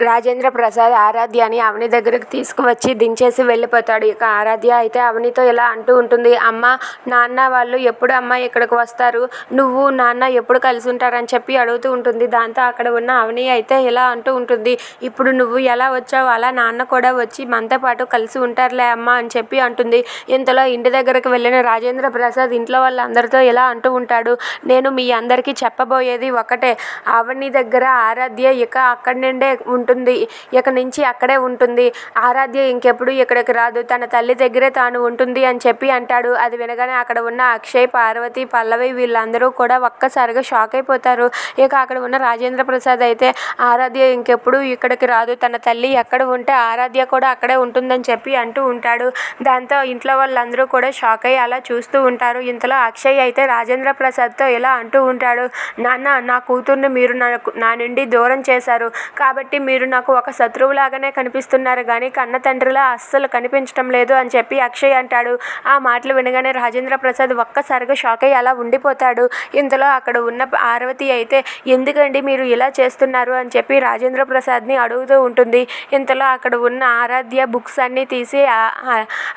రాజేంద్ర ప్రసాద్ ఆరాధ్యని అవని దగ్గరకు తీసుకువచ్చి దించేసి వెళ్ళిపోతాడు. ఇక ఆరాధ్య అయితే అవనితో ఇలా అంటూ ఉంటుంది అమ్మ నాన్న వాళ్ళు ఎప్పుడు అమ్మ ఇక్కడికి వస్తారు? నువ్వు నాన్న ఎప్పుడు కలిసి ఉంటారని చెప్పి అడుగుతూ ఉంటుంది. దాంతో అక్కడ ఉన్న అవని అయితే ఇలా అంటూ ఉంటుంది ఇప్పుడు నువ్వు ఎలా వచ్చావు? అలా నాన్న కూడా వచ్చి మనతో పాటు కలిసి ఉంటారులే అమ్మ అని చెప్పి అంటుంది. ఇంతలో ఇంటి దగ్గరకు వెళ్ళిన రాజేంద్ర ప్రసాద్ ఇంట్లో వాళ్ళందరితో ఇలా అంటూ ఉంటాడు నేను మీ అందరికీ చెప్పబోయేది ఒకటే. అవని దగ్గర ఆరాధ్య ఇక అక్కడి నుండే ఉంటుంది. ఇక నుంచి అక్కడే ఉంటుంది. ఆరాధ్య ఇంకెప్పుడు ఇక్కడికి రాదు. తన తల్లి దగ్గరే తాను ఉంటుంది అని చెప్పి అంటాడు. అది వినగానే అక్కడ ఉన్న అక్షయ్ పార్వతి పల్లవి వీళ్ళందరూ కూడా ఒక్కసారిగా షాక్ అయిపోతారు. ఇక అక్కడ ఉన్న రాజేంద్ర ప్రసాద్ అయితే ఆరాధ్య ఇంకెప్పుడు ఇక్కడికి రాదు. తన తల్లి ఎక్కడ ఉంటే ఆరాధ్య కూడా అక్కడే ఉంటుందని చెప్పి అంటూ ఉంటాడు. దాంతో ఇంట్లో వాళ్ళందరూ కూడా షాక్ అయ్యి అలా చూస్తూ ఉంటారు. ఇంతలో అక్షయ్ అయితే రాజేంద్ర ప్రసాద్తో ఇలా అంటూ ఉంటాడు. నాన్న నా కూతుర్ని మీరు నాకు నా నుండి దూరం చేశారు. కాబట్టి మీరు మీరు నాకు ఒక శత్రువులాగానే కనిపిస్తున్నారు కానీ కన్న తండ్రిలా అస్సలు కనిపించడం లేదు అని చెప్పి అక్షయ్ అంటాడు. ఆ మాటలు వినగానే రాజేంద్ర ప్రసాద్ ఒక్కసారిగా షాక్ అయ్యి అలా ఉండిపోతాడు. ఇంతలో అక్కడ ఉన్న పార్వతి అయితే ఎందుకండి మీరు ఇలా చేస్తున్నారు? అని చెప్పి రాజేంద్ర ప్రసాద్ని అడుగుతూ ఉంటుంది. ఇంతలో అక్కడ ఉన్న ఆరాధ్య బుక్స్ అన్నీ తీసి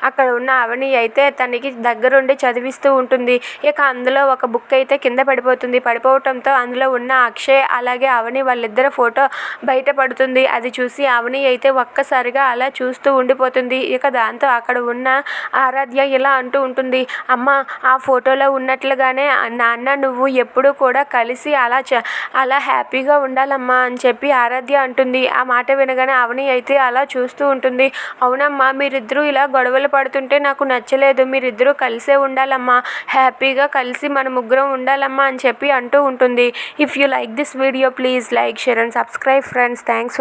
అక్కడ ఉన్న అవని అయితే తనకి దగ్గరుండి చదివిస్తూ ఉంటుంది. ఇక అందులో ఒక బుక్ అయితే కింద పడిపోతుంది. పడిపోవటంతో అందులో ఉన్న అక్షయ్ అలాగే అవని వాళ్ళిద్దరి ఫోటో బయటపడుతుంది అది చూసి అవని అయితే ఒక్కసారిగా అలా చూస్తూ ఉండిపోతుంది. ఇక దాంతో అక్కడ ఉన్న ఆరాధ్య ఇలా అంటూ ఉంటుంది. అమ్మ ఆ ఫోటోలో ఉన్నట్లుగానే నాన్న నువ్వు ఎప్పుడూ కూడా కలిసి అలా చ అలా హ్యాపీగా ఉండాలమ్మా అని చెప్పి ఆరాధ్య అంటుంది. ఆ మాట వినగానే అవని అయితే అలా చూస్తూ ఉంటుంది. అవునమ్మా మీరిద్దరూ ఇలా గొడవలు పడుతుంటే నాకు నచ్చలేదు. మీరిద్దరూ కలిసే ఉండాలమ్మా. హ్యాపీగా కలిసి మన ముగ్గురం ఉండాలమ్మా అని చెప్పి అంటూ ఉంటుంది. If you like this video please like share and subscribe friends thanks